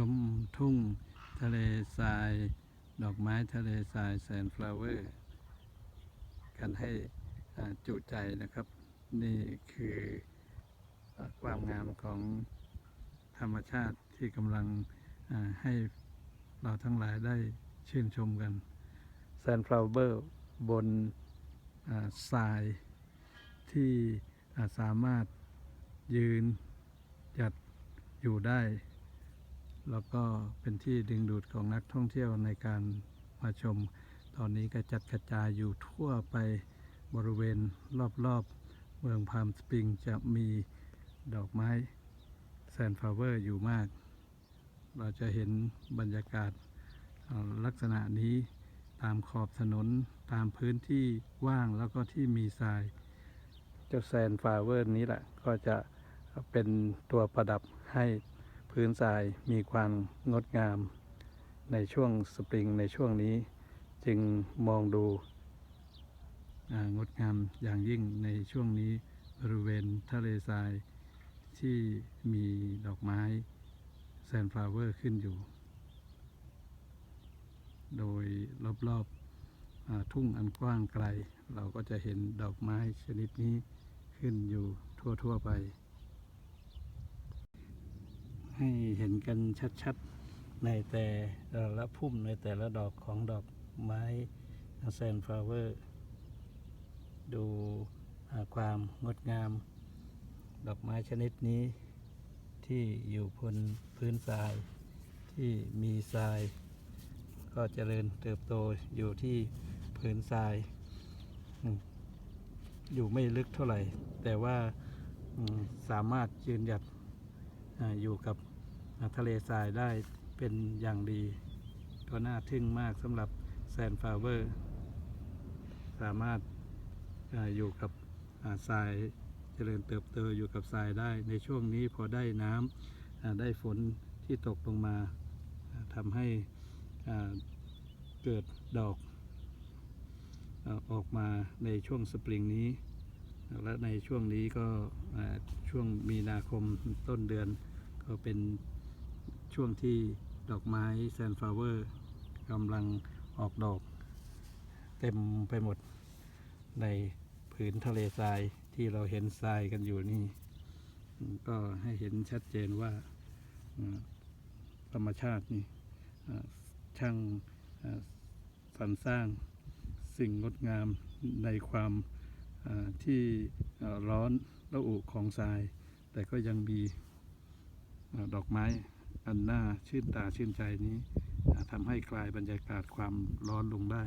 ชมทุ่งทะเลทราย ดอกไม้ทะเลทรายแซนฟลาเวอร์กันให้จุใจนะครับ นี่คือความงามของธรรมชาติที่กำลังให้เราทั้งหลายได้ชื่นชมกันแซนฟลาเวอร์บนทรายที่สามารถยืนหยัดอยู่ได้ แล้วก็เป็นที่ดึงดูดของนักท่องเที่ยวในการมาชม ตอนนี้ก็จัดกระจายอยู่ทั่วไปบริเวณรอบๆ เมืองพามสปริงจะมีดอกไม้แซนฟลาเวอร์อยู่มาก เราจะเห็นบรรยากาศลักษณะนี้ตามขอบถนนตามพื้นที่ว่างแล้วก็ที่มีทราย เจ้าแซนฟลาเวอร์นี้แหละก็จะเป็นตัวประดับให้ พื้นทรายมีความงดงาม ในช่วงสปริงในช่วงนี้จึงมองดูงดงามอย่างยิ่งในช่วงนี้บริเวณทะเลทรายที่มีดอกไม้แซนฟลาเวอร์ขึ้นอยู่ โดยรอบๆอาทุ่งอันกว้างไกล เราก็จะเห็นดอกไม้ชนิดนี้ขึ้นอยู่ทั่วๆไป ให้เห็นกันชัดๆ ในแต่ละพุ่มในแต่ละดอกของดอกไม้แซนฟลาเวอร์ ดูความงดงาม ดอกไม้ชนิดนี้ ที่อยู่บนพื้นทราย ที่มีทราย ก็เจริญเติบโตอยู่ที่พื้นทราย อยู่ไม่ลึกเท่าไหร่ แต่ว่าสามารถยืนหยัด อยู่กับทะเลทรายได้เป็นอย่างดี ก็น่าทึ่งมากสำหรับแซนฟลาเวอร์ สามารถอาอยู่กับาทรายเจริญเติบโตอยู่กับทรายได้ ในช่วงนี้พอได้น้ำได้ฝนที่ตกลงมาทำให้เกิดดอกออกมาในช่วงสปริงนี้ และในช่วงนี้ก็ช่วงมีนาคมต้นเดือน ก็เป็นช่วงที่ดอกไม้แซนฟลาวเวอร์กำลังออกดอก เต็มไปหมดในผืนทะเลทรายที่เราเห็นทรายกันอยู่นี่ ก็ให้เห็นชัดเจนว่าธรรมชาตินี่ช่างสรรสร้างสิ่งงดงามในความ ที่ร้อนระอุของทราย แต่ก็ยังมีดอกไม้อันน่าชื่นตาชื่นใจนี้ทำให้คลายบรรยากาศความร้อนลงได้